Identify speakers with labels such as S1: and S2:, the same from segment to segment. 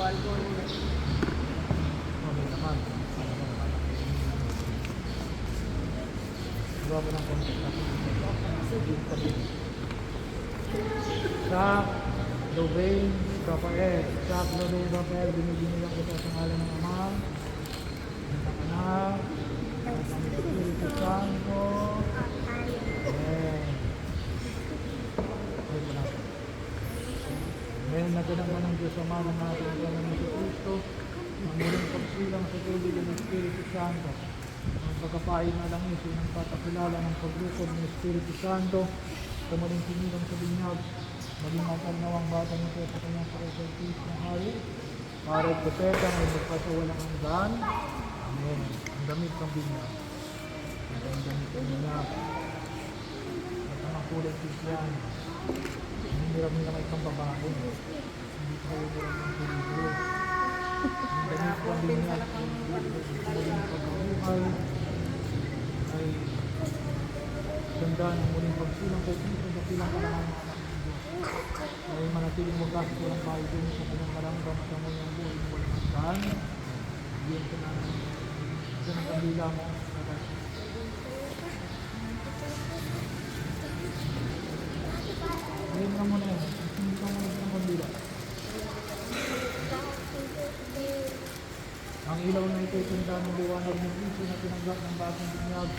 S1: alcohol.
S2: Okay naman. Gawa mo ng konti. Sa Louvain, Rafael. Sa Louvain, Rafael, binibinilang kita sa ngalan ng Ama, ng Anak, at ng Espiritu Santo. Amen. Ay, wala. Ngayon naganang ng Diyos Ama ng ating Panginoon ng Kristo, ang muling pagsilang sa tubig ng Espiritu Santo, ang pagkapain na lang iso ng patakilala ng paglukod ng Espiritu Santo, sa muling sinilang sa binyag, maging matanaw ang bata nito sa kanyang pagkakalpis ng hari, para propeta ay magpasawalang hanggan. Amen. Ang damit ng binyag. Ang damit ng binyag. At ang kulay Kristiyan. Rin nila may pambabae. Hindi ko kayo nila ng. Ang damit ng binyag. Muling pagkabuhay ay ganda ng muling pagsilang kay Kristo sa silang kalangan ng. Ay manatiling wagas ko ng bahay din sa kanyang karamdam at ang muling buhay walang hanggan. Diyan ka namin. Ito ng kabila mo. Wagas. Ka muna yan. Hindi ka muna ng kabila. Ang ilaw na ito ay tanda ng liwanag ng Kristo na tinanggap ng bagong binyag.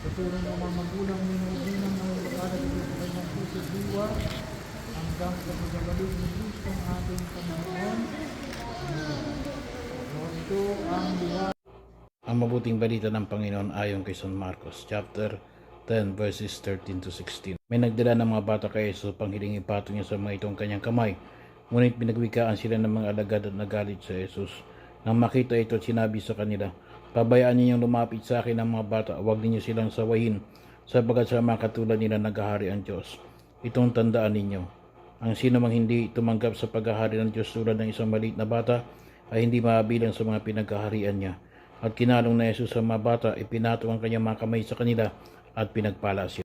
S2: Tutulong ng mga magulang ni Nubinan na mag-aral ito sa kanyang puso diwa hanggang sa pagkabalik ni Kristo ang ating Panginoon. Ito ang liwanag.
S3: Ang mabuting balita ng Panginoon ayon kay San Marcos, chapter 10, verses 13 to 16. May nagdala ng mga bata kay Jesus upang hiling ipatong niya sa mga itong kanyang kamay. Ngunit pinagwikaan sila ng mga alagad at nagalit sa Jesus. Nang makita ito, sinabi sa kanila, Pabayaan ninyong lumapit sa akin ang mga bata, huwag ninyo silang sawahin, sabagat sa mga katulad nila naghahari ang Diyos. Itong tandaan ninyo. Ang sino mang hindi tumanggap sa paghahari ng Diyos tulad ng isang maliit na bata, ay hindi mabilang sa mga pinaghaharian niya. At kinalong na Jesus sa mga bata, ipinato ang kanyang mga kamay sa kanila at pinagpala sila.